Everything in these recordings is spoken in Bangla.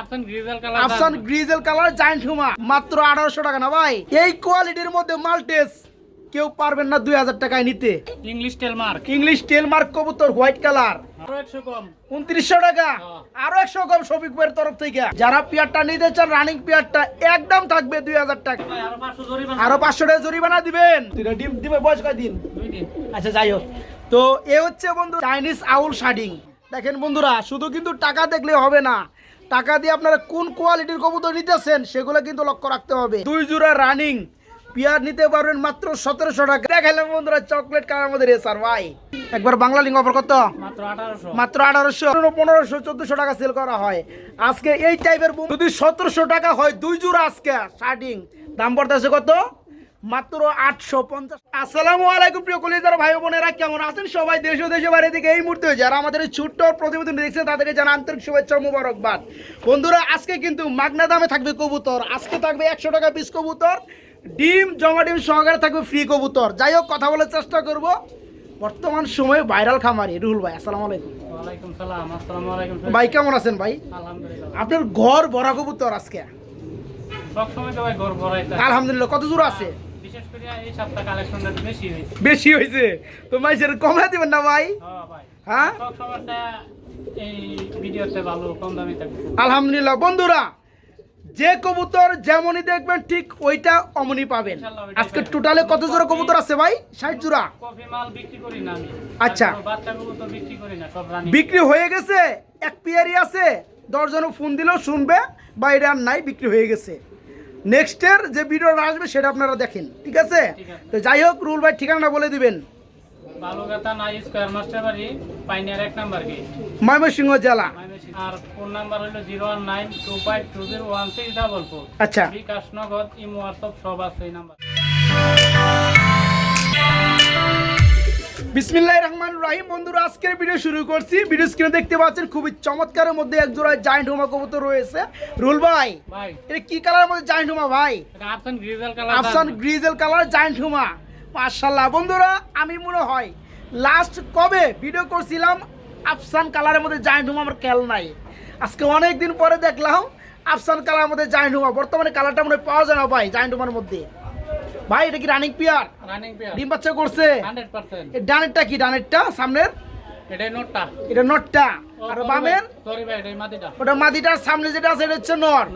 আফসান গ্রিজেল কালার আফসান গ্রিজেল কালার জায়ান্ট হুমা মাত্র আঠারোশো টাকা না ভাই? এই কোয়ালিটির মধ্যে মাল্টেস। কেউ পারবেন না দুই হাজার টাকায় নিতে। English tail mark English tail mark কবুতর হোয়াইট কালার আরও একশো কম। উনত্রিশশো টাকা। আরও একশো কম শফিক ভাইয়ের তরফ থেকে। যারা পেয়ারটা নিতে চান রানিং পেয়ারটা একদম থাকবে দুই হাজার টাকা। আরও পাঁচশো টাকা জরিমানা দিবেন। ডিম দিবে বয়স দিন দিন। আচ্ছা যাই হোক। তো এ হচ্ছে বন্ধু চাইনিজ আউল শাডিং। দেখেন বন্ধুরা শুধু কিন্তু টাকা দেখলে হবে না। টাকা দিয়ে আপনারা কোন কোয়ালিটির কবুতর নিতেছেন সেগুলো কিন্তু লক্ষ্য রাখতে হবে। দুই জোড়া রানিং পিয়ার নিতে পারবেন মাত্র সতেরোশো টাকা। দেখাইলাম বন্ধুরা চকলেট কালার মধ্যে রেসার ভাই। একবার বাংলা লিঙ্গ অফার কত মাত্র আঠারোশো। পনেরোশো চোদ্দশো টাকা সেল করা হয়। আজকে এই টাইপের যদি সতেরোশো টাকা হয় দুই জোড়া আজকে শার্টিং দাম পড়তেছে কত? মাত্র আটশো পঞ্চাশ। আসসালামু আলাইকুম প্রিয় কলিজার ভাই বোনেরা কেমন আছেন সবাই? দেশ ও দেশে বাইরে থেকে এই মুহূর্তে যারা আমাদের ছোট্ট প্রতিবেদন দেখছেন তাদেরকে জানা আন্তরিক শুভেচ্ছা মুবারকবাদ। বন্ধুরা আজকে কিন্তু মাগনা দামে থাকবে কবুতর। আজকে থাকবে একশো টাকা পিস কবুতর। ডিম জমা ডিম সহকারে থাকবে ফ্রি কবুতর। যাই হোক কথা বলার চেষ্টা করব। বর্তমান সময়ে ভাইরাল খামারি রুহুল ভাই আসসালামু আলাইকুম। ভাই কেমন আছেন ভাই? আপনার ঘর ভরা কবুতর আজকে। আলহামদুলিল্লাহ কত জোর আছে? বেশি হয়েছে। তো মাইসের কমে দিবেন না ভাই? হ্যাঁ হ্যাঁ? আলহামদুলিল্লাহ বন্ধুরা যে কবুতর যেমনই দেখবেন ঠিক ওইটা অমনি পাবেন। আজকে টোটালে কত জোড়া কবুতর আছে ভাই? ষাট জোড়া? আচ্ছা। বিক্রি হয়ে গেছে এক পিয়ারি আছে। দশজনও ফোন দিলেও শুনবে বা এটা আর নাই বিক্রি হয়ে গেছে। নেক্সটের যে ভিডিওটা আসবে সেটা আপনারা দেখেন ঠিক আছে? তো যাই হোক রুল ভাই ঠিকানাটা বলে দিবেন। বালুগাতা নাই স্কোয়ার মাস্টার বাড়ি পাইনিয়ার এক নাম্বার গেট। ময়মনসিংহ জেলা। আর ফোন নাম্বার হলো zero one nine two five two zero one six double four. আচ্ছা। বিকাশনগর ইমো হোয়াটসঅ্যাপ সব আছে এই নাম্বার। বিসমিল্লাহ রহমান রাহিম। বন্ধুরা আজকের ভিডিও শুরু করছি। ভিডিও স্ক্রিনে দেখতে পাচ্ছেন খুবই চমৎকারের মধ্যে এক জোড়া জায়েন্ট হুমা কবুতর রয়েছে। রুল ভাই ভাই। এটা কি কালারের মধ্যে জায়েন্ট হুমা ভাই? এটা আফসান গ্রিজেল কালার আফসান গ্রিজেল কালার জায়েন্ট হুমা। মাশাল্লাহ বন্ধুরা আমি মনে হয় লাস্ট কবে ভিডিও করছিলাম আফসান কালারের মধ্যে জায়েন্ট হুমা আমার খেয়াল নাই। আজকে অনেক দিন পরে দেখলাম আফসান কালারের মধ্যে জায়েন্ট হুমা। বর্তমানে কালারটা মনে পাওয়া যায় না ভাই জায়েন্ট হুমার মধ্যে। ভাই এটা কি রানিং পিয়ার রানিং পেয়ার ডিম বাচ্চা করছে? হান্ড্রেড পার্সেন্ট এর ডানেরটা কি? ডানেরটা? সামনের? এটাই নোটটা। এটা নটটা। আর বামের? সরি ভাই এটাই মাটিটা। ওটা মাদিটার সামনে যেটা আছে এটা হচ্ছে নর।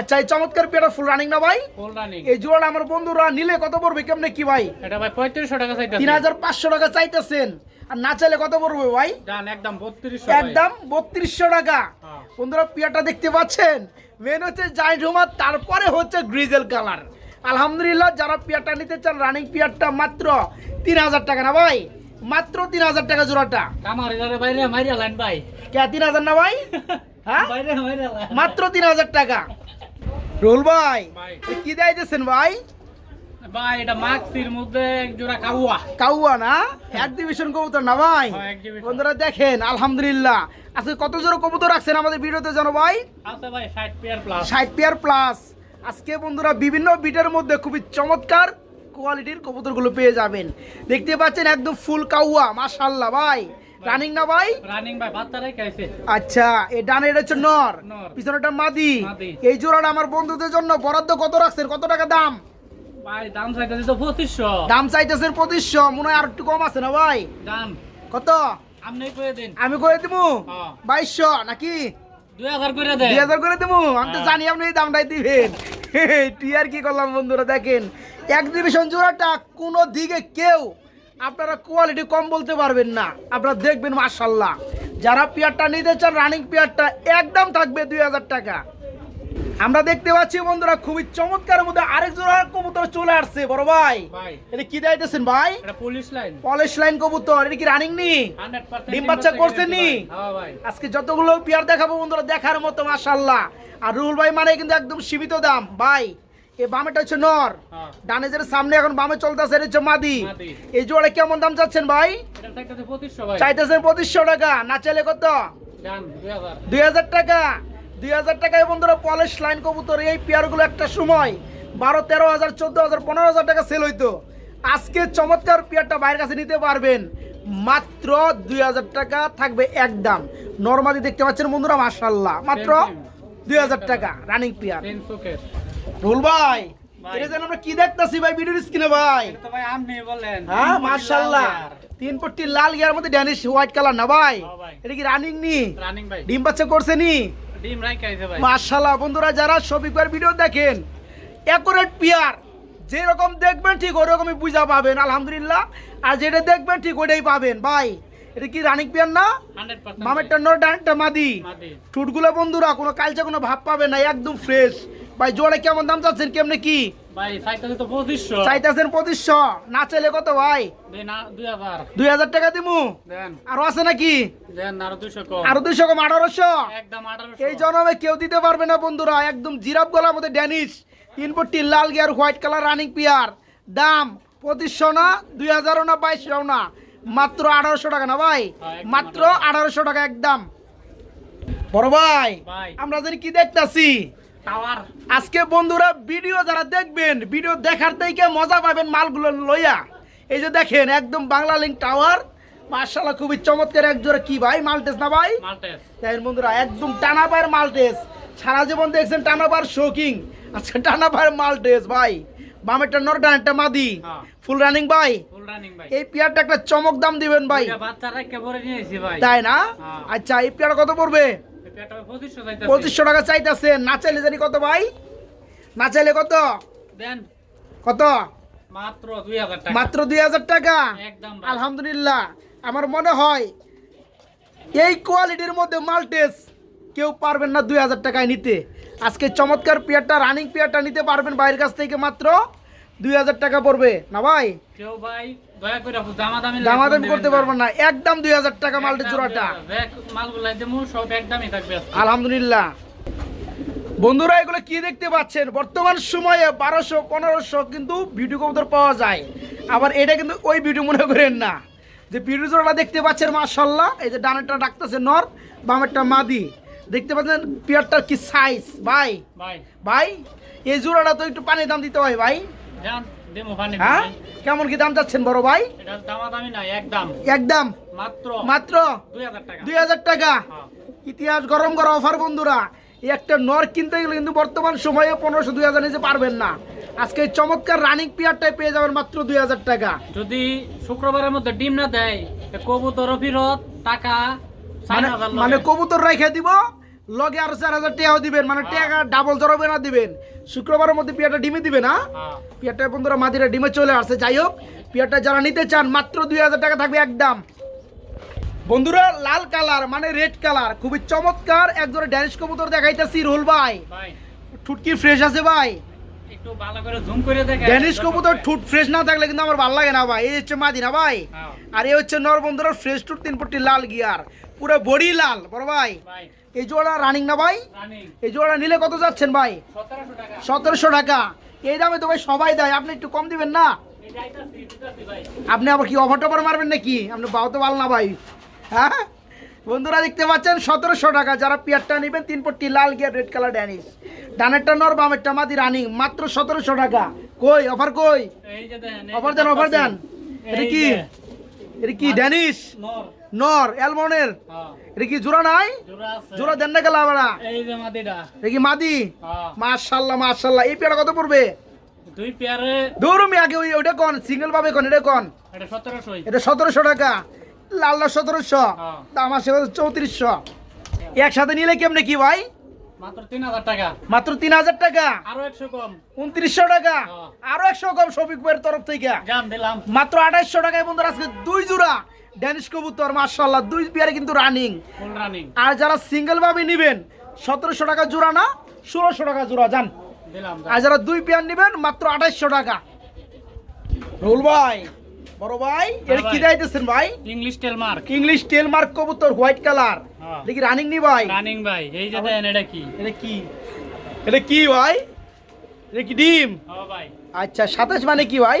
আচ্ছা এই চমৎকার পেয়ারা ফুল রানিং না ভাই? ফুল রানিং এই জোড়া আমার বন্ধুরা নিলে কত পড়বে কেমনে কি ভাই? এটা ভাই পঁয়ত্রিশশো টাকা চাইতে তিন হাজার পাঁচশো টাকা চাইতেছেন। আর না চাইলে কত পড়বে ভাই? ডান একদম বত্রিশশো একদম বত্রিশশো টাকা। হ্যাঁ। বন্ধুরা পেয়ারটা দেখতে পাচ্ছেন? মেন হচ্ছে জাইন্ট হুমার তারপরে হচ্ছে গ্রিজেল কালার আলহামদুলিল্লাহ যারা পেয়ারটা নিতে চান রানিং পেয়ারটা মাত্র তিন হাজার টাকা না ভাই? মাত্র তিন হাজার টাকা জোড়াটা। কামার বাইরে মাইরা লাইন ভাই। কে তিন হাজার না ভাই? হ্যাঁ? মাত্র তিন হাজার টাকা। রোল ভাই কি দিতেছেন ভাই? ভাই এটা মাক্সির মধ্যে এক জোড়া কাউয়া। কাউয়া না? এক্সিবিশন কবুতর না ভাই? হ্যাঁ, বন্ধুরা দেখেন আলহামদুলিল্লাহ। আজকে কত জোর কবুতর রাখছেন আমাদের ভিডিওতে জানো ভাই? আছে ভাই ষাট পেয়ার প্লাস ষাট পেয়ার প্লাস আজকে বন্ধুরা বিভিন্ন বিটের মধ্যে খুবই চমৎকার কোয়ালিটির কবুতরগুলো পেয়ে যাবেন। দেখতে পাচ্ছেন একদম ফুল কাউয়া মাশাল্লাহ ভাই। রানিং না ভাই? রানিং ভাই বাচ্চা রেখে আচ্ছা এই ডানে এটা হচ্ছে নর। পিছনেটা মাদি। এই জোড়াটা আমার বন্ধুদের জন্য বরাদ্দ কত রাখছেন? কত টাকা দাম? ভাই দাম চাইতে তো পঁচিশশো। দাম চাইতেছেন পঁচিশশো মনে হয় আর একটু কম আছে না ভাই? দাম। কত? আপনি করে দিন। আমি করে দেবো। বাইশশো নাকি? দুই হাজার করে দেবো? আমি তো হ্যাঁ। জানি আপনি এই দামটাই দিবেন। তুই আর কি করলাম বন্ধুরা দেখেন। এক্সিবিশন জোড়াটা কোনো দিকে কেউ আপনারা কোয়ালিটি কম বলতে পারবেন না। আপনারা দেখবেন মার্শাল্লাহ যারা পেয়ারটা নিতে চান রানিং পেয়ারটা একদম থাকবে দুই হাজার টাকা। আমরা দেখতে পাচ্ছি বন্ধুরা খুবই চমৎকার মধ্যে আরেক জোড়া কবুতর চলে আসছে। বড় ভাই এটা কি দিতেছেন ভাই? পুলিশ লাইন পলিশ লাইন কবুতর এটা কি রানিং নি ডিম বাচ্চা করছেন নি? আজকে যতগুলো পেয়ার দেখাবো বন্ধুরা দেখার মতো মাশাল্লাহ আর রুহুল ভাই মানে কিন্তু একদম সীমিত দাম। ভাই এই বামেটা হচ্ছে নর। হ্যাঁ। ডানে যেটা সামনে এখন বামে চলতেছে এটা হচ্ছে মাদি। এই জোড়া কেমন দাম চাচ্ছেন ভাই? চাইতেছেন পঁচিশশো টাকা না চাইলে কত? দুই হাজার টাকা। দুই হাজার টাকায় বন্ধুরা পলিশ লাইন কবুতর এই পেয়ারগুলো একটা সময় বারো তেরো হাজার চোদ্দ হাজার পনেরো হাজার টাকা সেল হইতো। আজকে চমৎকার পেয়ারটা বাইরের কাছে নিতে পারবেন। মাত্র দুই হাজার টাকা থাকবে একদম নর্মালি দেখতে পাচ্ছেন বন্ধুরা মার্শাল্লাহ মাত্র দুই হাজার টাকা রানিং পেয়ার রুল ভাই আমরা কি দেখতাছি ভাই ভিডিওর স্ক্রিনে ভাই? হ্যাঁ তিন পট্টি লাল গিয়ার মধ্যে ড্যানিশ হোয়াইট কালার না ভাই? এটা কি রানিং নি? ভাই। ডিম বাচ্চা করছে নি? ভাই। বন্ধুরা যারা শফিকবার ভিডিও দেখেন অ্যাকুরেট পিয়ার যেরকম দেখবেন ঠিক ওরকমই বুঝা পাবেন আলহামদুলিল্লাহ। আর যেটা দেখবেন ঠিক ওটাই পাবেন। ভাই এটা কি রানিং পিয়ার না? 100% মামেরটা নর ডানটা মাদি। ঠুটগুলো বন্ধুরা কোনো কালচে কোনো ভাব পাবে না একদম ফ্রেশ ভাই জোরে কেমন দাম চাচ্ছেন কেমনে কি? ভাই সাইকেল তো 2500 চাইতেছেন পঁচিশশো। না চাইলে কত ভাই? দেন না 2000 দুই হাজার টাকা দিমু? আরও আছে নাকি? আরও 200 কম। আরও দুইশো কম আঠারোশো? এই জন্মে কেউ দিতে পারবে না বন্ধুরা একদম জিরাপ গলার মধ্যে ড্যানিশ। তিন লাল গিয়ার হোয়াইট কালার রানিং পিয়ার। দাম পঁচিশশো না দুই হাজারও না বাইশশো না। মাত্র আঠারোশো টাকা না ভাই? হ্যাঁ, মাত্র আঠারোশো। টাকা একদম। বড় ভাই ভাই। আমরা জানি কি দেখতাছি? টাওয়ার। আজকে বন্ধুরা ভিডিও যারা দেখবেন ভিডিও দেখার থেকে মজা পাবেন মালগুলো লইয়া। এই যে দেখেন একদম বাংলা লিঙ্ক টাওয়ার মার্শাল্লাহ খুবই চমৎকার এক জোড়া কি ভাই? মালটেস না ভাই? মাল্টেস। তাই বন্ধুরা একদম টানা পায়ের মালটেস। সারা জীবন দেখছেন টানা পায়ের শোকিং আজকে টানা পায়ের মালটেস ভাই। বামেরটা নরটা একটা মাদি। হ্যাঁ। ফুল রানিং ভাই। ফুল রানিং ভাই। এই পেয়ারটা একটা চমক দাম দিবেন ভাই। তাই না? হ্যাঁ। আচ্ছা এই পেয়ারটা কত পড়বে? এই পেয়ারটা 2500 পঁচিশশো টাকা চাইতেছে। না চাইলে জানি কত ভাই? না চাইলে কত? দেন। কত? মাত্র 2000 টাকা। মাত্র দুই হাজার টাকা? একদম আলহামদুলিল্লাহ। আমার মনে হয় এই কোয়ালিটির মধ্যে মাল্টেস কেউ পারবেন না দুই হাজার টাকায় নিতে। আজকে চমৎকার পেয়ারটা রানিং পেয়ারটা নিতে পারবেন বাইরের কাছ থেকে মাত্র দুই হাজার টাকা পড়বে। না ভাই? কেউ ভাই দয়া করে দামাদামি দামাদামি করতে পারবেন না। একদম দুই হাজার টাকা মাল্টের জোড়াটা সব একদমই থাকবে আলহামদুলিল্লাহ। বন্ধুরা এগুলো কি দেখতে পাচ্ছেন? বর্তমান সময়ে বারোশো পনেরোশো কিন্তু ভিডিও কবুতর পাওয়া যায়। আবার এটা কিন্তু ওই ভিডিও মনে করেন না। যে ভিডিও জোড়াটা দেখতে পাচ্ছেন মার্শাল্লাহ এই যে ডানেরটা ডাকতেছে নর বামেরটা মাদি। দেখতে পাচ্ছেন পিয়ারটার কি সাইজ ভাই? ভাই। ভাই এই জোড়াটা তো একটু পানির দাম দিতে হয় ভাই। হ্যাঁ? কেমন কি দাম চাচ্ছেন বড় ভাই? একদম। মাত্র মাত্র? 2000 টাকা। দুই হাজার টাকা? হ্যাঁ। ইতিহাস গরম করা অফার বন্ধুরা একটা নর কিনতে গেলে কিন্তু বর্তমান সময়ে পনেরোশো দুই হাজার নিচে পারবেন না। আজকে চমৎকার রানিং পিয়ারটাই পেয়ে যাবেন মাত্র দুই হাজার টাকা। যদি শুক্রবারের মধ্যে ডিম না দেয় কবুতর ফিরত টাকা মানে মানে। কবুতর রেখে দিব লগে আরও চার হাজার টাকাও দিবেন। মানে টাকা ডাবল জড়াবে না দিবেন। শুক্রবারের মধ্যে পিয়ারটা ডিমে দিবে না? হ্যাঁ। পিয়ারটা বন্ধুরা মাদিরা ডিমে চলে আসছে। যাই হোক পিয়ারটা যারা নিতে চান মাত্র দুই হাজার টাকা থাকবে একদম। বন্ধুরা লাল কালার মানে রেড কালার খুবই চমৎকার। একজোড়া ড্যানিশ কবুতর দেখাইতেছি রুল ভাই। ঠুটকি ফ্রেশ আছে ভাই। ড্যানিশ কবুতর ঠুট ফ্রেশ না থাকলে কিন্তু আমার ভালো লাগে না ভাই। এই হচ্ছে মাদি না ভাই? হ্যাঁ। আর এই হচ্ছে নর বন্ধুরা ফ্রেশ টুট তিন ফুটি লাল গিয়ার। পুরো বডি লাল বড় ভাই। এই জোড়া রানিং না ভাই? এই জোড়া নিলে কত যাচ্ছেন ভাই? সতেরোশো টাকা। এই দামে তো ভাই সবাই দেয় আপনি একটু কম দিবেন না? আপনি আবার কি অফার টফার মারবেন নাকি? আপনি বাও তো ভালো না ভাই। হ্যাঁ? বন্ধুরা দেখতে পাচ্ছেন সতেরোশো টাকা। যারা পিয়ারটা নেবেন তিন পট্টি লাল গিয়ার রেড কালার ড্যানিস ডানেরটা নর বামেরটা মাদি রানিং। মাত্র সতেরোশো টাকা। কই? অফার কই? অফার দেন অফার দেন এটা কি? এটা কি ড্যানিশ নর। নর অ্যালমনের হ্যাঁ। এটা কি জোড়া নাই? জোড়া দেন না গেল এটা কি মাদি? হ্যাঁ। মাশাল্লাহ মাশাল্লাহ। এই পেয়ারটা কত পড়বে? দুই পেয়ারে দৌড়মি আগে ওই ওইটা কন? সিঙ্গেল ভাবে কন? এটা কন? এটা সতেরোশো টাকা। সতেরোশো? হ্যাঁ। দাম আছে চৌত্রিশশো। একসাথে নিলে কেমনে কি ভাই? মাত্র 3000 টাকা। তিন হাজার টাকা? আরও 100 কম। উনত্রিশশো টাকা। আরও একশো কম শফিক ভাইয়ের তরফ থেকে। মাত্র আঠাইশশো টাকায় বন্ধুরা আজকে দুই জোড়া। ড্যানিশ কবুতর মার্শাল্লাহ দুই পেয়ারে কিন্তু রানিং রানিং আর যারা সিঙ্গেল ভাবে নিবেন সতেরোশো টাকা জোড়া না ষোলোশো টাকা জোড়া যান আর যারা দুই পেয়ার নিবেন মাত্র আঠাইশশো টাকা। রুল ভাই বড় ভাই এটা কি। দাইতেছেন ভাই? English tail mark English tail mark কবুতর হোয়াইট কালার হ্যাঁ। দেখি রানিং নি ভাই? রানিং ভাই এই যে দেন এটা কি? এটা কি? এটা কি ভাই? এটা কি ডিম? ও ভাই। আচ্ছা সাতাশ মানে কি ভাই?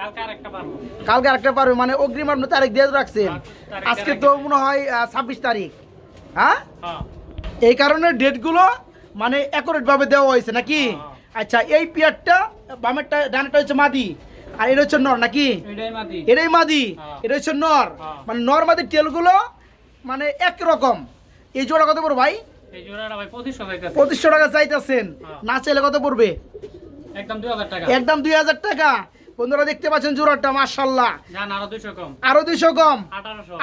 কালকে আরেকটা কালকে আরেকটা পারবে মানে অগ্রিম আপনি তারিখ দিয়ে রাখছেন। হ্যাঁ, আজকে তো মনে হয় ছাব্বিশ তারিখ। হ্যাঁ? হ্যাঁ। এই কারণে ডেটগুলো মানে ভাবে দেওয়া হয়েছে নাকি? হ্যাঁ। আচ্ছা এই পিয়ারটা বামেরটা ডানেরটা হচ্ছে মাদি আর এটা হচ্ছে নর নাকি? এটাই মাদি। এটা হচ্ছে নর। মানে নর মাদির তেলগুলো মানে একরকম। এই জোড়া কত বড় ভাই? এই জোড়াটা ভাই পঁচিশশো টাকা চাইতেছেন। না চাইলে কত পড়বে? একদম দুই হাজার টাকা। বন্ধুরা দেখতে পাচ্ছেন জোড়াটা মার্শাল্লাহ যান আরও দুইশো কম। আরও দুইশো কম?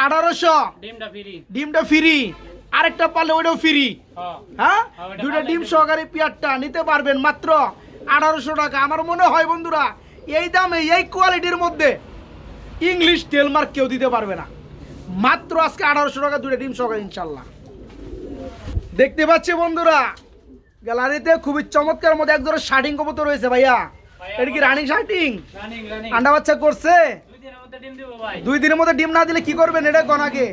আঠারোশো। ডিমটা ফ্রি। ডিমটা ফ্রি। আরেকটা পারলে ওইটাও ফ্রি। হ্যাঁ? দুইটা ডিম। সহকারে পেয়ারটা নিতে পারবেন মাত্র আঠারোশো টাকা। আমার মনে হয় বন্ধুরা এই দামে এই কোয়ালিটির মধ্যে ইংলিশ টেলমার্ক কেউ দিতে পারবে না। মাত্র আজকে আঠারোশো টাকা দুইটা ডিম সহকারে ইনশাল্লাহ দেখতে পাচ্ছি বন্ধুরা গ্যালারিতে খুবই চমৎকার মধ্যে এক ধরনের শার্টিং কবুতর রয়েছে ভাইয়া। এটা কি রানিং শার্টিং আন্ডা বাচ্চা করছে? দুই দিনের মধ্যে ডিম না দিলে কি করবেন এটা কোন আগে?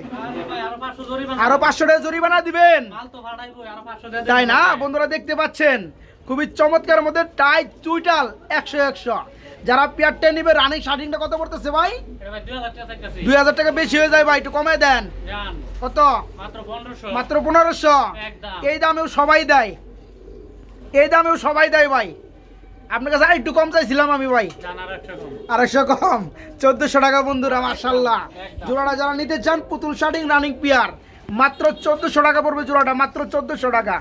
আরে পাঁচশো টাকা জরিমানা দিবেন। তাই না? বন্ধুরা দেখতে পাচ্ছেন খুবই চমৎকার মধ্যে টাইট চুইটাল একশো একশো। যারা পেয়ারটা নিবে রানিং শার্টিংটা কত পড়তেছে ভাই? দুই হাজার টাকা বেশি হয়ে যায় ভাই একটু কমে দেন। কত? মাত্র পনেরোশো। এই দামেও সবাই দেয়। এই দামেও সবাই দেয় ভাই। আপনার কাছে আর একটু কম চাইছিলাম আমি ভাই। আড়াইশো কম। চোদ্দশো টাকা বন্ধুরা মার্শাল্লাহ জোড়াটা যারা নিতে চান পুতুল শার্টিং রানিং পিয়ার। মাত্র চোদ্দশো টাকা পড়বে জোড়াটা মাত্র চোদ্দশো টাকা।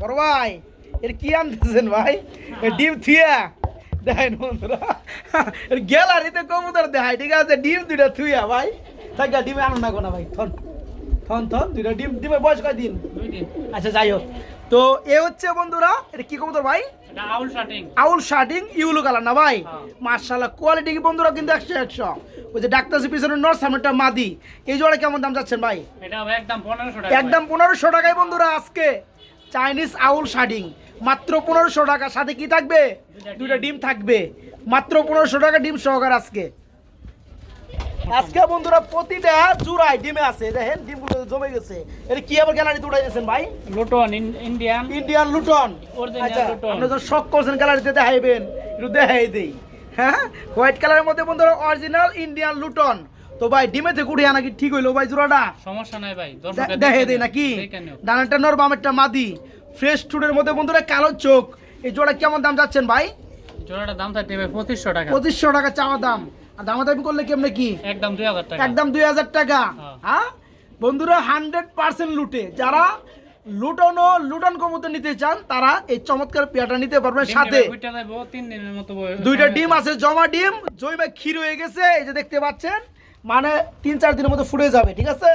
বড় ভাই এর কি আনতেছেন ভাই? ডিম থুয়া। দেখেন বন্ধুরা এর গ্যালারিতে কবুতর দেখায় ঠিক আছে? ডিম দুইটা থুয়া ভাই। থাকা ডিমে আনো না ভাই থন। থন থন দুইটা ডিম ডিমের বয়স কয় দিন দুই দিন। আচ্ছা যাই হোক। তো এ হচ্ছে বন্ধুরা এটা কি কবুতর ভাই? আউল শার্টিং আউল শার্টিং ইউলো কালার না ভাই? হ্যাঁ। মার্শাল্লাহ কোয়ালিটি কি বন্ধুরা কিন্তু একশো একশো। ওই যে ডাক্তার পিছনে নর সামনেটা মাদি। এই জোড়া কেমন দাম যাচ্ছেন ভাই? একদম পনেরোশো টাকা একদম পনেরোশো টাকায় বন্ধুরা আজকে চাইনিজ আউল শার্টিং মাত্র পনেরোশো টাকা। সাথে কি থাকবে? দুইটা ডিম। থাকবে। মাত্র পনেরোশো টাকা ডিম সহকার আজকে। আজকে বন্ধুরা প্রতিটা জুড়াই ডিমে আছে। দেখেন ডিমগুলো জমে গেছে। এটা কি আবার গ্যালারিতে গেছেন ভাই? Lotan Indian Indian Lotan. আচ্ছা আপনি যখন শখ করছেন গ্যালারিতে দেখাইবেন। একটু দেখাই দেই। হ্যাঁ? হোয়াইট কালারের মধ্যে বন্ধুরা অরিজিনাল ইন্ডিয়ান লুটন। তো ভাই ডিমে থেকে উঠে নাকি ঠিক হইল ভাই জোড়াটা? সমস্যা নাই ভাই দেখে দেই নাকি। ডানাটা নর বামেরটা মাদি। ফ্রেশ টুডের মধ্যে বন্ধুরা কালো চোখ। এই জোড়া কেমন দাম যাচ্ছেন ভাই? জোড়াটার দাম থাকতে ভাই পঁচিশশো টাকা। পঁচিশশো টাকা চাওয়া দাম। আর দামাদামি করলে কেমনে কি? একদম দুই হাজার টাকা। একদম দুই হাজার টাকা। হ্যাঁ। বন্ধুরা হান্ড্রেড পার্সেন্ট লুটে। যারা লুটনও লুটন কবুতর নিতে চান তারা এই চমৎকার পেয়াটা নিতে পারবেন সাথে। দুইটা ডিম আছে জমা ডিম। জৈবে ক্ষীর হয়ে গেছে এই যে দেখতে পাচ্ছেন। মানে তিন চার দিনের মতো ফুটে যাবে ঠিক আছে?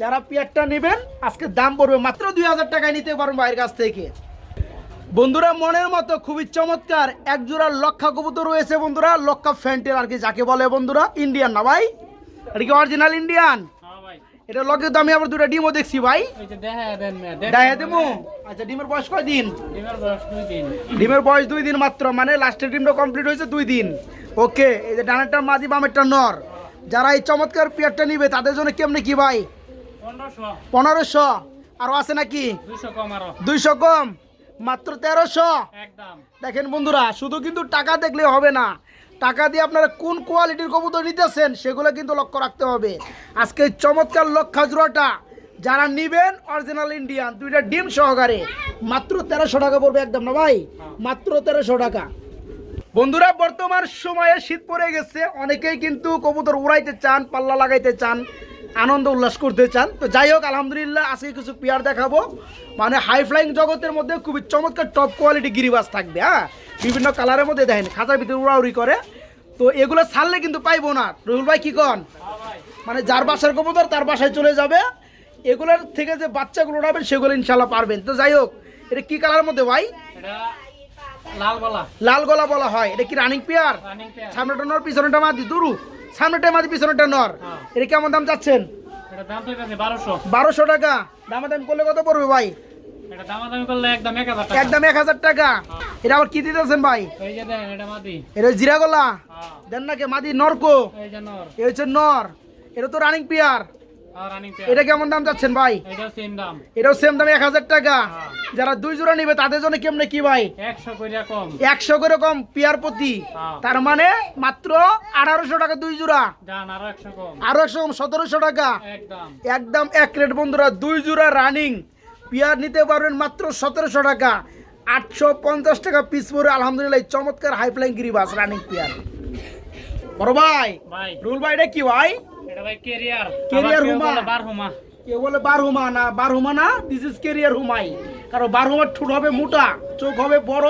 যারা পেয়ারটা নেবেন আজকে দাম পড়বে মাত্র দুই হাজার টাকায় নিতে পারবেন বাইরের কাছ থেকে। বন্ধুরা মনের মতো খুবই চমৎকার এক জোড়া লক্ষা কবুতর রয়েছে বন্ধুরা লক্ষা ফ্যান্টের আর কি যাকে বলে বন্ধুরা ইন্ডিয়ান না ভাই? এটা কি অরিজিনাল ইন্ডিয়ান এটা লগে তো আমি আবার দুটা ডিমও দেখছি ভাই। দেখা দেবো আচ্ছা ডিমের বয়স কয় দিন? ডিমের বয়স দুই দিন। মাত্র মানে লাস্টের ডিমটা কমপ্লিট হয়েছে দুই দিন। ওকে এই যে ডানারটা মাদি বামেরটা নর। যারা এই চমৎকার পেয়ারটা নিবে তাদের জন্য কেমনে কি ভাই? পনেরোশো। পনেরোশো। আরও আছে নাকি? দুইশো কম। মাত্র তেরোশো। একদম। দেখেন বন্ধুরা শুধু কিন্তু টাকা দেখলে হবে না। টাকা দিয়ে আপনারা কোন কোয়ালিটির কবুতর নিতেছেন সেগুলো কিন্তু লক্ষ্য রাখতে হবে। আজকে চমৎকার লক্ষা জোড়াটা যারা নিবেন অরিজিনাল ইন্ডিয়ান দুইটা ডিম সহকারে, মাত্র তেরোশো টাকা পড়বে একদম না ভাই? মাত্র তেরোশো টাকা। বন্ধুরা, বর্তমান সময়ে শীত পড়ে গেছে, অনেকেই কিন্তু কবুতর উড়াইতে চান, পাল্লা লাগাইতে চান, আনন্দ উল্লাস করতে চান। তো যাই হোক, আলহামদুলিল্লাহ, আজকে কিছু পেয়ার দেখাবো। মানে হাই ফ্লাইং জগতের মধ্যে খুবই চমৎকার টপ কোয়ালিটি গিরিবাস থাকবে হ্যাঁ? বিভিন্ন কালারের মধ্যে দেখেন খাঁচার ভিতরে উড়াউড়ি করে। তো এগুলো ছাড়লে কিন্তু পাইবো না। রুহুল ভাই কি কন? মানে যার বাসার কবুতর তার বাসায় চলে যাবে। এগুলোর থেকে যে বাচ্চাগুলো উড়াবেন সেগুলো ইনশাল্লাহ পারবেন। তো যাই হোক এটা কি কালারের মধ্যে ভাই? লাল গলা। লাল গলা বলা হয়। এটা কি রানিং পেয়ার সামনেটা নর পিছনেটা মাদি? দুরু। সামনেটা মাদি পিছনেটা নর। হ্যাঁ। এটা কেমন দাম চাচ্ছেন? দাম বারোশো টাকা। দামাদাম করলে কত পড়বে ভাই? একদম এক হাজার টাকা। টাকা। এটা আবার কি দিতেছেন ভাই? এটা জিরা গলা হ্যাঁ। মাদি নরকো। এ হচ্ছে নর। এটা তো রানিং পেয়ার রানিং পেয়ার এটা কেমন দাম চাচ্ছেন ভাই? এটাও সেম দাম। এক হাজার টাকা। হ্যাঁ। যারা দুই জোড়া নিবে তাদের জন্য কেমনে কি ভাই? একশো করে কম পেয়ার প্রতি। হ্যাঁ। তার মানে মাত্র আঠারোশো টাকা দুই জোড়া। আরও একশো কম। সতেরোশো টাকা। একদম। একদম এক রেট বন্ধুরা দুই জোড়া রানিং পেয়ার নিতে পারবেন মাত্র সতেরোশো টাকা। আটশো পঞ্চাশ টাকা পিস পরে আলহামদুলিল্লাহ চমৎকার হাই ফ্লাইং গিরিবাস রানিং পেয়ার। বড় ভাই ভাই। রুল ভাই এটা কি ভাই? এটা ভাই কেরিয়ার। Carrier হুমা। বার হুমা কেউ বলে বারহুমা না বারহুমা না দিস ইজ কেরিয়ার হুমাই। কারণ বারহুমার ঠোঁট হবে মোটা চোখ হবে বড়।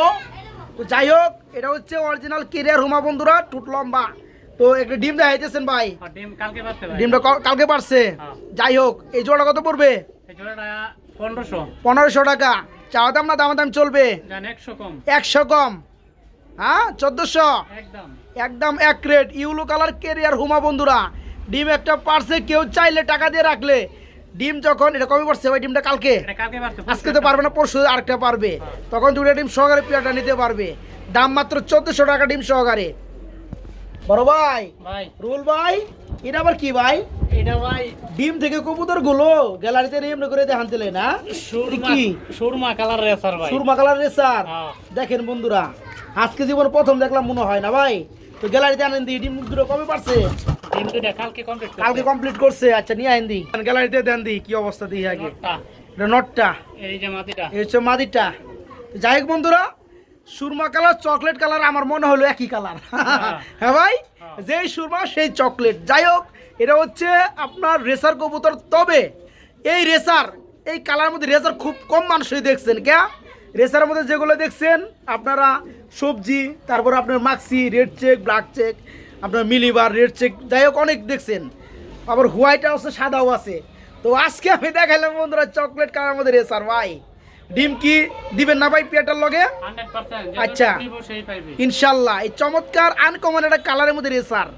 তো যাই হোক এটা হচ্ছে অরিজিনাল কেরিয়ার হুমা বন্ধুরা ঠোঁট লম্বা। তো একটা ডিম দেখাইতেছেন ভাই। ভাই। ডিমটা কালকে পারছে হ্যাঁ। যাই হোক এই জোড়া কত পড়বে? পনেরোশো। টাকা। চাওয়া দাম না দাম দাম চলবে একশো কম। হ্যাঁ চোদ্দোশো? একদম। এক রেট। ইউলো কালার কেরিয়ার হুমা বন্ধুরা। ডিম একটা পারছে কেউ চাইলে টাকা দিয়ে রাখলে। ডিম যখন এটা কমে পড়ছে ভাই ডিমটা কালকে? আজকে তো পারবে না পরশু আরেকটা পারবে। তখন দুটো ডিম সহকারে পেয়ারটা নিতে পারবে। দাম মাত্র চোদ্দশো টাকা ডিম সহকারে। বড় ভাই। রুল ভাই এটা আবার কি ভাই? এটা ভাই। ডিম থেকে কবুতরগুলো গ্যালারিতে এমনি করে দেখানতেলে না? সুরমা কি? সুরমা কালার রেসার ভাই। সুরমা কালার রেসার? হ্যাঁ। দেখেন বন্ধুরা আজকে জীবন প্রথম দেখলাম মনে হয় না ভাই? তো গ্যালারিতে আনেন দি ডিম দুটো কবে পারছে? কালকে কমপ্লিট কালকে কমপ্লিট করছে আচ্ছা নিয়ে আইন দি। গ্যালারিতে দেন দি কি অবস্থা দিই আগে? এটা নটটা। এই যে মাটিটা। এই হচ্ছে মাদিটা যাই হোক বন্ধুরা সুরমা কালার চকলেট কালার আমার মনে হলো একই কালার। হ্যাঁ। ভাই? হ্যাঁ। যেই সুরমা সেই চকলেট। যাই হোক এটা হচ্ছে আপনার রেসার কবুতর। তবে এই রেসার এই কালার মধ্যে রেসার খুব কম মানুষই দেখছেন কে রেসার মধ্যে যেগুলো দেখছেন আপনারা সবজি তারপর আপনার maxi red check black check আপনার মিলিবার রেড চেক যাই হোক অনেক দেখছেন। আবার হোয়াইট আছে সাদাও আছে। তো আজকে আমি দেখাইলাম বন্ধুরা চকলেট কালার মধ্যে রেসার ভাই। ডিম কি দিবেন না ভাই পেটার লগে? আচ্ছা। ইনশাল্লাহ এই চমৎকার আনকমন একটা কালারের মধ্যে রেসার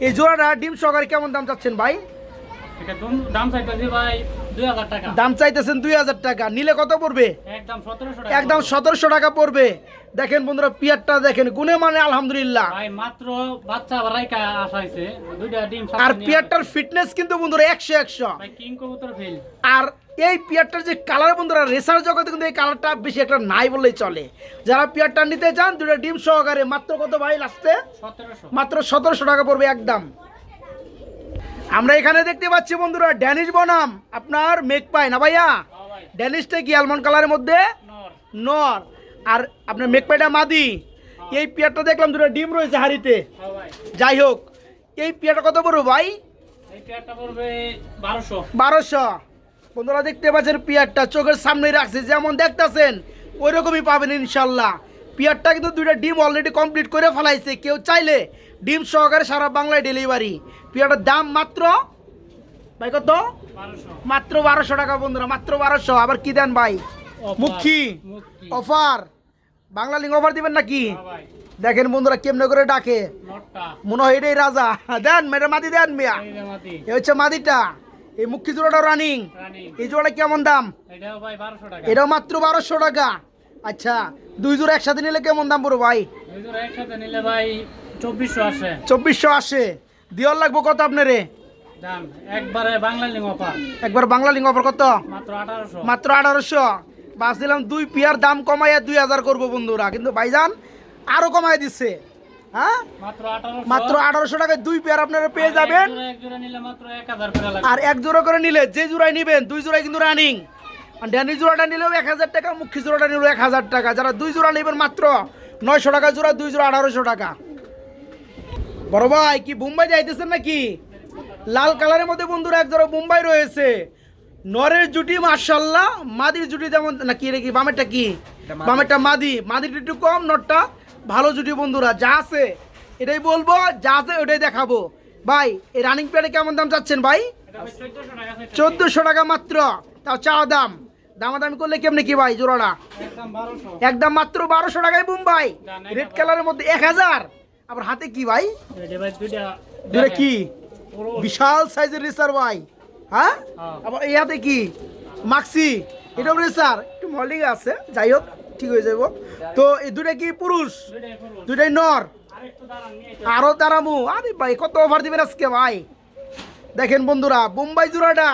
এই জোড়াটা ডিম সহকারে কেমন দাম চাচ্ছেন ভাই? দাম- চাইতেছেন দুই হাজার টাকা। নিলে কত পড়বে? একদম সতেরোশো টাকা পড়বে। দেখেন বন্ধুরা পিয়ারটা দেখেন গুনে মানে আলহামদুলিল্লাহ। মাত্র বাচ্চা আর পিয়ারটার ফিটনেস কিন্তু বন্ধুরা একশো একশো। আর এই পিয়ারটার যে কালার বন্ধুরা রেসার জগতে কিন্তু এই কালারটা বেশি একটা নাই বললেই চলে। যারা পিয়ারটা নিতে চান দুটো ডিম সহকারে মাত্র কত ভাই লাস্টে? মাত্র সতেরোশো টাকা পড়বে একদম। আমরা এখানে দেখতে পাচ্ছি বন্ধুরা ড্যানিশ বনাম। আপনার মেঘ পায় না ভাইয়া? হ্যাঁ ভাই। ড্যানিশটা কি আলমন্ড কালারের মধ্যে? নর। আর আপনার মেঘ পাইটা মাদি। এই পেয়ারটা দেখলাম দুটো ডিম রয়েছে হাড়িতে। হ্যাঁ যাই হোক এই পেয়ারটা কত পড়বে ভাই? পড়বে বারোশো। বারোশো। বন্ধুরা দেখতে পাচ্ছেন পিয়ারটা চোখের সামনে রাখছে যেমন দেখতেছেন ওই রকমই পাবেন ইনশাল্লাহ। পিয়ারটা কিন্তু দুইটা ডিম অলরেডি কমপ্লিট করে ফেলাইছে কেউ চাইলে ডিম সহকারে সারা বাংলায় ডেলিভারি পিয়ারটার দাম মাত্র ভাই কত? মাত্র বারোশো টাকা বন্ধুরা মাত্র বারোশো। আবার কি দেন ভাই? মুখী। অফার বাংলা লিঙ্ক অফার দিবেন নাকি? দেখেন বন্ধুরা কেমনে করে ডাকে। মনে হয় এটাই রাজা। দেন মেয়েটা মাদি দেন মিয়া। এ হচ্ছে মাদিটা এই মুখী জোড়াটা রানিং এই জোড়া কেমন দাম? এটাও মাত্র বারোশো টাকা। আচ্ছা দুই জোড়া একসাথে নিলে কেমন দাম পড়ো ভাই? একসাথে নিলে ভাই চব্বিশশো আসে। দিওর লাগবো কত আপনারে? একবারে বাংলা লিঙ্গ অফার। কত? মাত্র আঠারোশো। মাত্র আঠারোশো। বাস দিলাম দুই পিয়ার দাম কমাইয়া দুই হাজার করব বন্ধুরা। কিন্তু ভাইজান আরও কমাই দিচ্ছে হ্যাঁ? মাত্র আঠারোশো। টাকায় দুই পেয়ার আপনারা পেয়ে যাবেন। আর এক জোড়া করে নিলে যে জোড়ায় নিবেন দুই জোড়ায় কিন্তু রানিং আর ড্যানি জোড়াটা নিলেও এক হাজার টাকা মুখী জোড়াটা নিলেও এক হাজার টাকা। যারা দুই জোড়া নেবেন মাত্র নয়শো টাকা জোড়া দুই জোড়া আঠারোশো টাকা। বড় ভাই কি মুম্বাই যাইতেছেন নাকি? লাল কালারের মধ্যে বন্ধুরা এক জোড়া মুম্বাই রয়েছে। নরের জুটি মার্শাল্লাহ মাদির জুটি যেমন নাকি কি বামেরটা কি? বামেরটা মাদি। মাদির একটু কম নটটা। ভালো জুটি বন্ধুরা যা আছে এটাই বলব যা আছে ওটাই দেখাবো। ভাই এই রানিং প্যাডে কেমন দাম চাচ্ছেন ভাই? চোদ্দশো টাকা মাত্র তাও চাওয়া দাম। দামাদামি করলে কেমনি কি ভাই জোড়াটা? একদম মাত্র বারোশো টাকায় মুম্বাই রেড কালারের মধ্যে এক হাজার। আবার হাতে কি ভাই? দুটা কি? বিশাল সাইজের রেসার ভাই। হ্যাঁ? হ্যাঁ। আবার এই হাতে কি? মাক্সি এটাও রেসার একটু মলিং আছে যাই হোক। ঠিক হয়ে যাব তো এই দুটা কি পুরুষ? দুটাই নর? আরও তারামু আরে ভাই, কত অফার দিবেন আজকে ভাই? দেখেন বন্ধুরা, বোম্বাই জুড়াটা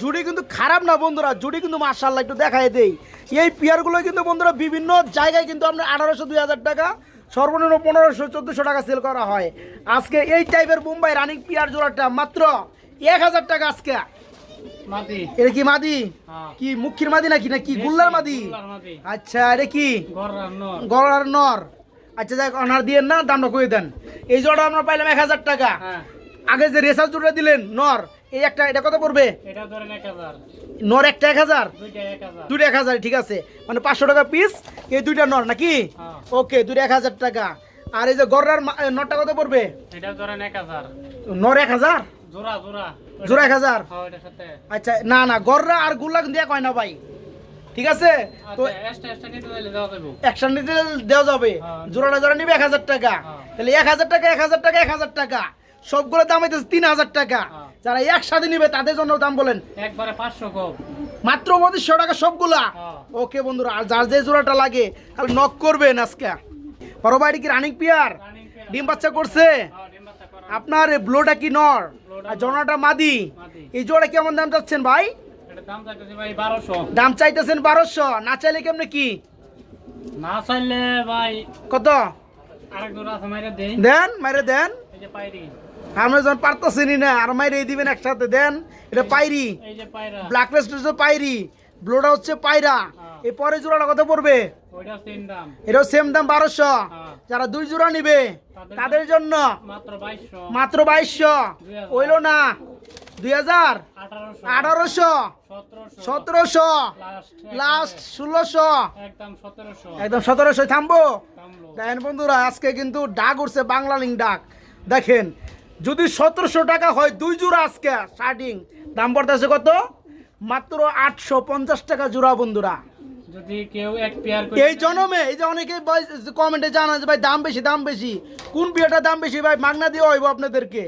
জুড়ি কিন্তু খারাপ না বন্ধুরা, জুড়ি কিন্তু মার্শাল্লাহ একটু দেখাই দেই। এই পিয়ারগুলো কিন্তু বন্ধুরা বিভিন্ন জায়গায় কিন্তু আপনার আঠারোশো, দুই হাজার টাকা, সর্বনিম্ন পনেরোশো, চোদ্দোশো টাকা সেল করা হয়। আজকে এই টাইপের বোম্বাই রানিং পিয়ার জোড়াটা মাত্র এক হাজার টাকা আজকে। এটা কি মাদি? হ্যাঁ। কি মুখির মাদি নাকি? না কি গুল্লার মাদি? আচ্ছা এটা কি? গররার নর। আচ্ছা যাক অনার দিয়ে না দামটা কয়ে দেন। এই জোড়া আমরা পাইলাম এক হাজার টাকা। হ্যাঁ। আগে যে রেসার জোড়া দিলেন নর এই একটা এটা কত পড়বে? নর একটা এক হাজার? দুইটা এক হাজার। ঠিক আছে। মানে পাঁচশো টাকা পিস এই দুইটা নর নাকি? হ্যাঁ। ওকে দুইটা এক হাজার টাকা। আর এই যে এ, নরটা কত পড়বে? নর এক হাজার? জোড়া জোড়া। জোড়া এক হাজার? হ্যাঁ আচ্ছা না না গররা আর গুল্লা দিয়ে কয় না ভাই? ঠিক আছে? তো আচ্ছা এক্সট্রা এক্সট্রা নিতে দেওয়া যাবে। হ্যাঁ। জোড়াটা জোড়া নিবে এক হাজার টাকা। হ্যাঁ। তাহলে এক হাজার টাকা এক হাজার টাকা এক হাজার টাকা। সবগুলো দাম হইতেছে তিন হাজার টাকা। যারা একসাথে নিবে তাদের জন্য দাম বলেন। একবারে পাঁচশো কম। মাত্র পঁচিশশো টাকা সবগুলা। ওকে বন্ধুরা আর যার যে জোড়াটা লাগে তাহলে নক করবেন আজকে। বড় ভাই কি রানিং পিয়ার ডিম বাচ্চা করছে? আপনার ব্লোটা কি নর? আর জোড়াটা মাদি। এই জোড়া কেমন দাম চাচ্ছেন ভাই? দাম চাইতেছেন বারোশো। না চাইলে কেমনে কি? না চাইলে ভাই কত? দেন মাইরে দেন। আমরা যখন পারতেছেনি না আর মাইরে দিবেন একসাথে দেন। এটা পাইরি। Black rest পাইরি। ব্লোটা হচ্ছে পায়রা হ্যাঁ। জোড়াটা কত পড়বে? এটাও সেম দাম বারোশো। হ্যাঁ। যারা দুই জোড়া নিবে তাদের জন্য মাত্র বাইশশো। হইল না দুই হাজার। আঠারোশো। সতেরোশো। লাস্ট ষোলোশো। একদম সতেরোশো। থামবো? দেখেন বন্ধুরা আজকে কিন্তু ডাক উঠছে বাংলা লিঙ্ক ডাক। দেখেন যদি সতেরোশো টাকা হয় দুই জোড়া আজকে স্টার্টিং দাম পড়তেছে কত? মাত্র আটশো পঞ্চাশ টাকা জোড়া বন্ধুরা। যদি কেউ এক পেয়ার এই জন্মে এই যে অনেকে কমেন্টে জানা যে ভাই দাম বেশি দাম বেশি। কোন বিয়েটার দাম বেশি ভাই? মাগনা দিয়ে হইব আপনাদেরকে।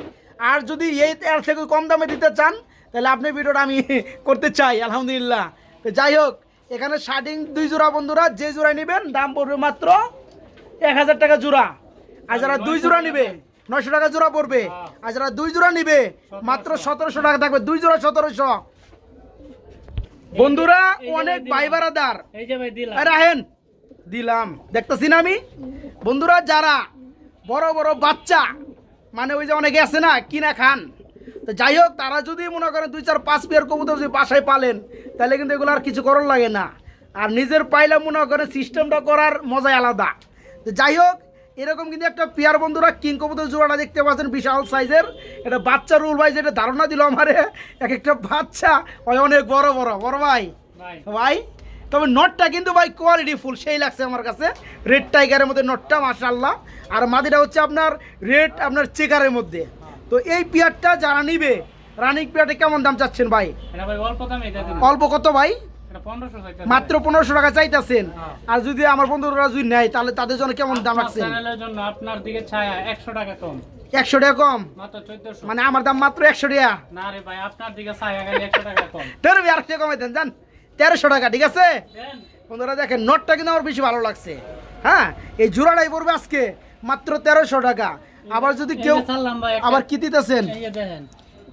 আর যদি এই এর থেকে কম দামে দিতে চান তাহলে আপনি ভিডিওটা আমি করতে চাই আলহামদুলিল্লাহ। তো যাই হোক এখানে শার্টিং দুই জোড়া বন্ধুরা যে জোড়া নেবেন দাম পড়বে মাত্র এক হাজার টাকা জোড়া। আর যারা দুই জোড়া নিবে নয়শো টাকা জোড়া পড়বে। আর যারা দুই জোড়া নিবে মাত্র সতেরোশো টাকা থাকবে দুই জোড়া সতেরোশো। বন্ধুরা অনেক। ভাই বারাদার। রাহেন দিলাম। দেখতেছি না আমি? বন্ধুরা যারা বড় বড় বাচ্চা মানে ওই যে অনেকে আছে না কিনা খান তো যাই হোক তারা যদি মনে করেন দুই চার পাঁচ পেয়ার কবুতর যদি বাসায় পালেন তাহলে কিন্তু এগুলো আর কিছু করার লাগে না। আর নিজের পাইলে মনে করেন সিস্টেমটা করার মজাই আলাদা। তো যাই হোক এরকম কিন্তু একটা পেয়ার বন্ধুরা কিং কবুতর জোড়াটা দেখতে পাচ্ছেন বিশাল সাইজের। এটা বাচ্চা রুল ভাই যেটা ধারণা দিল আমারে এক একটা বাচ্চা। ওই অনেক বড় বড় বড় ভাই। ভাই। ভাই তবে নটটা কিন্তু ভাই কোয়ালিটি ফুল সেই লাগছে আমার কাছে। রেড টাইগারের মধ্যে নটটা মাশাল্লাহ আর মাদিটা হচ্ছে আপনার রেড আপনার চেকারের মধ্যে। তো এই পিয়ারটা যারা নিবে রানিং পিয়ারটা কেমন দাম চাচ্ছেন ভাই? অল্প কত ভাই? মাত্র পনেরোশো টাকা চাইতেছেন। হ্যাঁ। আর যদি আমার বন্ধুরা যদি নেয় তাহলে তাদের জন্য কেমন দাম রাখছেন? আপনার দিকে ছায়া একশো টাকা কম। একশো টাকা কম? মানে আমার দাম মাত্র একশো টাকা। না রে ভাই আপনার দিকে ছায়া টাকা কম। তেরো আর টাকা কমাই দেন জান তেরোশো টাকা ঠিক আছে? বন্ধুরা দেখেন নোটটা কিন্তু আমার বেশি ভালো লাগছে। হ্যাঁ এই জোড়াটাই পড়বে আজকে মাত্র তেরোশো টাকা। আবার যদি কেউ আবার কি দিতেছেন?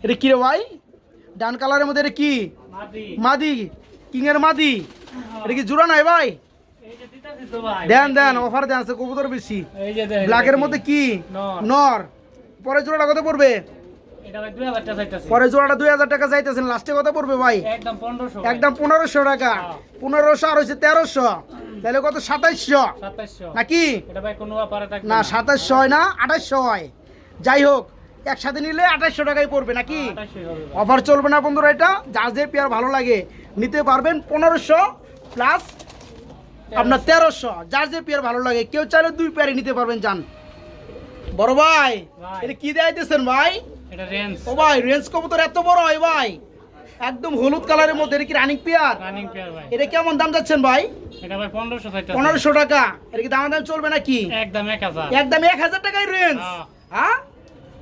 এটা কি রে ভাই? ডান কালারের মধ্যে এটা কি? মাদি। কিং এর মাদি? এটা কি জোড়া নাই ভাই? দেন দেন অফার দেন আছে কবুতর বেশি। ব্ল্যাকের মধ্যে কি? নর। পরে জোড়াটা কত পড়বে? পরে জোড়াটা দুই হাজার টাকা চাইতেছেন। লাস্টে কত পড়বে ভাই? একদম পনেরোশো টাকা। হ্যাঁ। পনেরোশো আর হচ্ছে তেরোশো। তাহলে কত? সাতাইশশো। সাতাইশশো। নাকি? না সাতাশশো হয় না আঠাশশো হয়। যাই হোক একসাথে নিলে আঠাশশো টাকাই পড়বে নাকি? ভাই। অফার চলবে না বন্ধুরা এটা। যা যে পেয়ার ভালো লাগে নিতে পারবেন পনেরোশো প্লাস আপনার তেরোশো। যার যে পেয়ার ভালো লাগে কেউ চাইলে দুই পেয়ারই নিতে পারবেন যান। বড় ভাই। এটা কি দেখাইতেছেন ভাই? ও ভাই রেঞ্জ কবুতর এত বড় হয় ভাই। একদম হলুদ কালারের মধ্যে এটা কি রানিং পেয়ার রানিং পেয়ার ভাই। এটা কেমন দাম যাচ্ছেন ভাই? এটা ভাই পনেরোশো টাকা। এটা কি দাম দাম চলবে নাকি? একদম এক হাজার। একদম এক হাজার টাকায় রেঞ্জ হ্যাঁ। হ্যাঁ?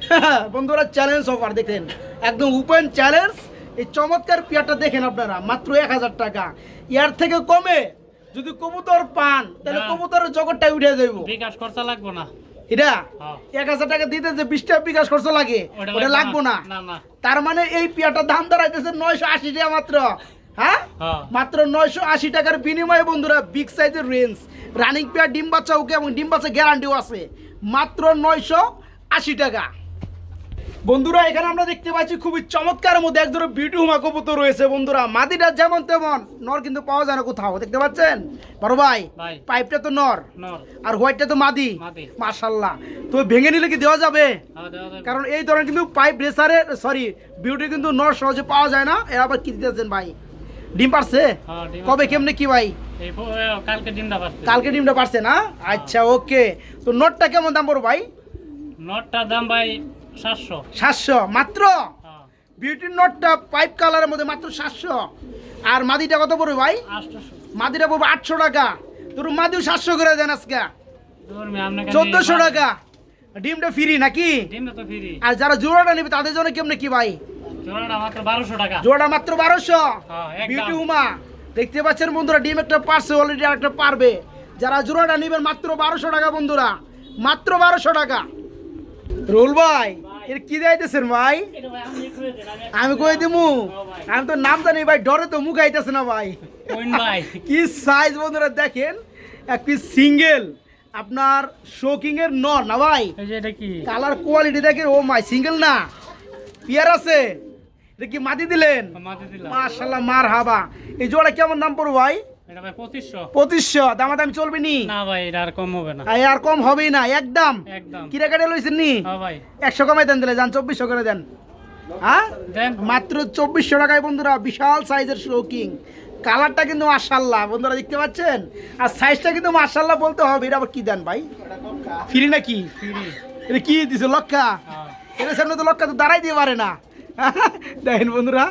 বন্ধুরা চ্যালেঞ্জ অফার দেখেন একদম ওপেন চ্যালেঞ্জ এই চমৎকার পেয়ারটা দেখেন আপনারা মাত্র এক হাজার টাকা। ইয়ার থেকে কমে যদি কবুতর পান তাহলে না। কবুতরের জগৎটাই উঠে যাইব। বিকাশ খরচা লাগবে না। এটা? হ্যাঁ। এক হাজার টাকা দিতে যে বিশ টাকা বিকাশ খরচ লাগে ওটা লাগবো না। তার মানে এই পেয়ারটার দাম দাঁড়াইতেছে নয়শো আশি টাকা মাত্র। হ্যাঁ? হ্যাঁ। মাত্র নয়শো আশি টাকার বিনিময়ে বন্ধুরা বিগ সাইজের রেঞ্জ রানিং পেয়ার ডিম বাচ্চা ওকে এবং ডিম বাচ্চা গ্যারান্টিও আছে। মাত্র নয়শো আশি টাকা। বন্ধুরা এখানে আমরা দেখতে পাচ্ছি খুবই চমৎকার মধ্যে এক ধরনের বিউটি হুমা কবুতর রয়েছে বন্ধুরা। মাদিটা যেমন তেমন নর কিন্তু পাওয়া যায় না কোথাও দেখতে পাচ্ছেন? বড় ভাই পাইপটা তো নর আর হোয়াইটটা তো মাদি। মাশাল্লাহ। তো ভেঙে নিলে কি দেওয়া যাবে? হ্যাঁ, দেওয়া যাবে। কারণ এই ধরনের কিন্তু পাইপ রেসারের সরি বিউটি কিন্তু নর সহজে পাওয়া যায় না। এরা আবার কি দিতেছেন ভাই? ডিম পারছে? হ্যাঁ, কবে কেমনে কি ভাই? কালকে ডিমটা পাচ্ছে কালকে ডিমটা পারছে না? আচ্ছা ওকে তো নোটটা কেমন দাম পড়ো ভাই? নটটার দাম ভাই সাতশো। সাতশো মাত্র? হ্যাঁ। বিউটির নোটটা পাইপ কালারের মধ্যে মাত্র সাতশো। আর মাদিটা কত পড়বে ভাই? মাদিটা পড়বে আটশো টাকা। তোর মাদিও সাতশো করে দেন আজকে। চোদ্দশো টাকা। ডিমটা ফ্রি নাকি? ডিমটা তো ফ্রি আর যারা জোড়াটা নেবে তাদের জন্য কেমনে কি ভাই? জোড়াটা মাত্র বারোশো টাকা। জোড়া মাত্র বারোশো। হ্যাঁ। বিউটি উমা দেখতে পাচ্ছেন বন্ধুরা ডিম একটা পারছে অলরেডি একটা পারবে। যারা জোড়াটা নেবেন মাত্র বারোশো টাকা বন্ধুরা। মাত্র বারোশো টাকা। রুল ভাই এর কি দিতেছেন ভাই? আমি- কই দিমু? আমি তো নাম জানি ভাই ডরে তো মুখ আইতেছে না ভাই। কি সাইজ বন্ধুরা দেখেন এক পিস সিঙ্গেল আপনার শোকিং এর নর না ভাই? এটা কি? কালার কোয়ালিটি দেখেন ও মাই সিঙ্গেল না। পিয়ার আছে? এটা কি মাটি দিলেন? মাশাল্লাহ মার হাবা এই জোড়া কেমন দাম পড়ো ভাই? পঁচিশশো। চলবে নি? না ভাই আর কম হবে না। আর কম হবেই না একদম। একদম। কিরা কাটে লইছেন নি? হ্যাঁ ভাই। একশো কমাই দেন দিলে যান চব্বিশশো করে দেন। হ্যাঁ? মাত্র চব্বিশশো টাকায় বন্ধুরা বিশাল সাইজের শোকিং কালারটা কিন্তু মার্শাল্লাহ বন্ধুরা দেখতে পাচ্ছেন? আর সাইজটা কিন্তু মার্শাল্লাহ বলতে হবে এটা আবার কি দেন ভাই? ফ্রি নাকি? এটা কি দিছে লক্ষা হ্যাঁ। এর সামনে তো লক্ষা তো দাঁড়াই দিয়ে পারে না। দেখেন বন্ধুরা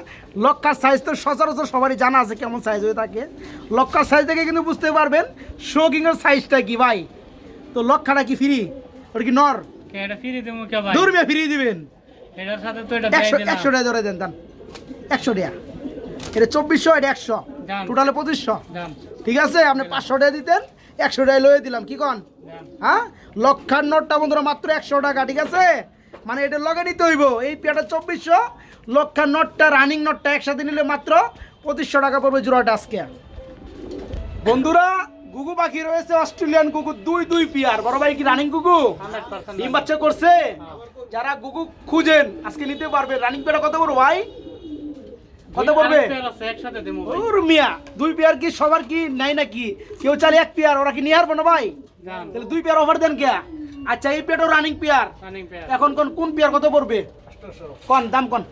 লক্ষার সাইজ তো সচরাচর সবারই জানা আছে কেমন সাইজ হয়ে থাকে। লক্ষার সাইজ দেখে কিন্তু বুঝতে পারবেন শোকিংয়ের সাইজটা কি ভাই। তো লক্ষাটা কি ফ্রি ওটা কি নর? দূরমে ফ্রি দিবেন। একশো টাকা ধরে দেন একশো টাকা এটা চব্বিশশো এটা একশো। টোটালে পঁচিশশো। ঠিক আছে আপনি পাঁচশো টাকা দিতেন একশো টাকা লয়ে দিলাম কি কন? হ্যাঁ? লক্ষার নোটটা বন্ধুরা মাত্র একশো টাকা ঠিক আছে? মানে এটা লগে নিতে হইব। এই পেটা চব্বিশশো লক্ষার নোটটা রানিং নোটটা একসাথে নিলে মাত্র পঁচিশশো টাকা পড়বে জোড়াটা আজকে। বন্ধুরা গুগু পাখি রয়েছে অস্ট্রেলিয়ান গুগু দুই দুই পিয়ার। বড় ভাই কি রানিং গুগু? ডিম বাচ্চা করছে? যারা গুগু খুঁজেন আজকে নিতে পারবে। রানিং পেটা কত বড় ভাই? কত পড়বে? ওর মিয়া দুই পেয়ার কি সবার কি নাই নাকি? কেউ চালে এক পেয়ার ওরা কি নিয়ে আসব না ভাই? তাহলে দুই পেয়ার অফার দেন কে? আচ্ছা এই পেয়ারও রানিং পেয়ার রানিং পেয়ার এখন কোন কোন পেয়ার কত পড়বে? কোন দাম কোন?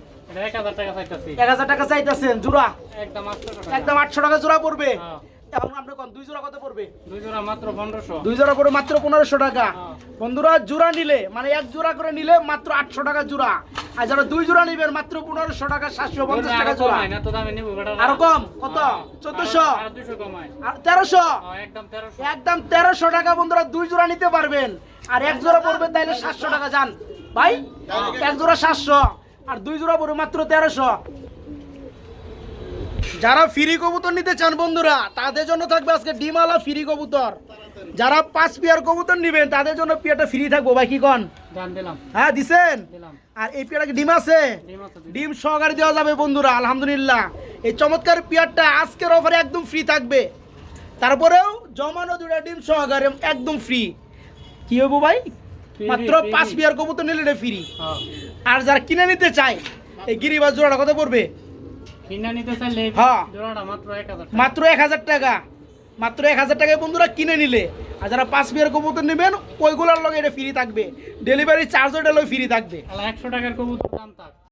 এক হাজার টাকা চাইতেছেন জোড়া? একদম আটশো টাকা। একদম আটশো টাকা জোড়া পড়বে? হ্যাঁ। এখন আপনি কোন দুই জোড়া কত পড়বে? দুই জোড়া মাত্র পনেরোশো। দুই জোড়া পড়বে মাত্র পনেরোশো টাকা। হ্যাঁ। বন্ধুরা জোড়া নিলে মানে এক জোড়া করে নিলে মাত্র আটশো টাকা জোড়া। আর যারা দুই জোড়া নিবেন মাত্র পনেরোশো টাকা সাতশো পঞ্চাশ টাকা জোড়া। না তো দামে নিবো বেটা আরও কম? কত? চোদ্দশো? আর দুশো কমায়। আর তেরোশো? হ্যাঁ, একদম তেরোশো। একদম তেরোশো টাকা বন্ধুরা দুই জোড়া নিতে পারবেন। আর এক জোড়া পড়বে তাইলে সাতশো টাকা যান ভাই এক জোড়া সাতশো আর দুই জোড়া পড়বে মাত্র তেরোশো। যারা ফ্রি কবুতর নিতে চান বন্ধুরা তাদের জন্য থাকবে আজকে ডিমালা ফ্রি কবুতর। যারা পাঁচ পেয়ার কবুতর নিবেন তাদের জন্য পেয়ারটা ফ্রি থাকব ভাই কি কন? হ্যাঁ দিছেন? আর এই পেয়ারটা ডিম আছে? ডিম সহকারে দেওয়া যাবে বন্ধুরা আলহামদুলিল্লাহ। এই চমৎকার পেয়ারটা আজকের অফারে একদম ফ্রি থাকবে। তারপরেও জমানো দুটা ডিম সহকারে একদম ফ্রি কি হব ভাই? মাত্র। পাঁচ পেয়ার কবুতর নিলে ফ্রি হ্যাঁ। আর যারা কিনে নিতে চায় এই গিরিবাজ জোড়াটা কত পড়বে? হ্যাঁ। মাত্র এক হাজার টাকা। মাত্র এক হাজার টাকায় বন্ধুরা কিনে নিলে। আর যারা পাঁচ পেয়ার কবুতর নেবেন ওইগুলোর লগে এটা ফ্রি থাকবে। ডেলিভারি চার্জও এটা ফ্রি থাকবে। একশো টাকার কবুতর দাম থাক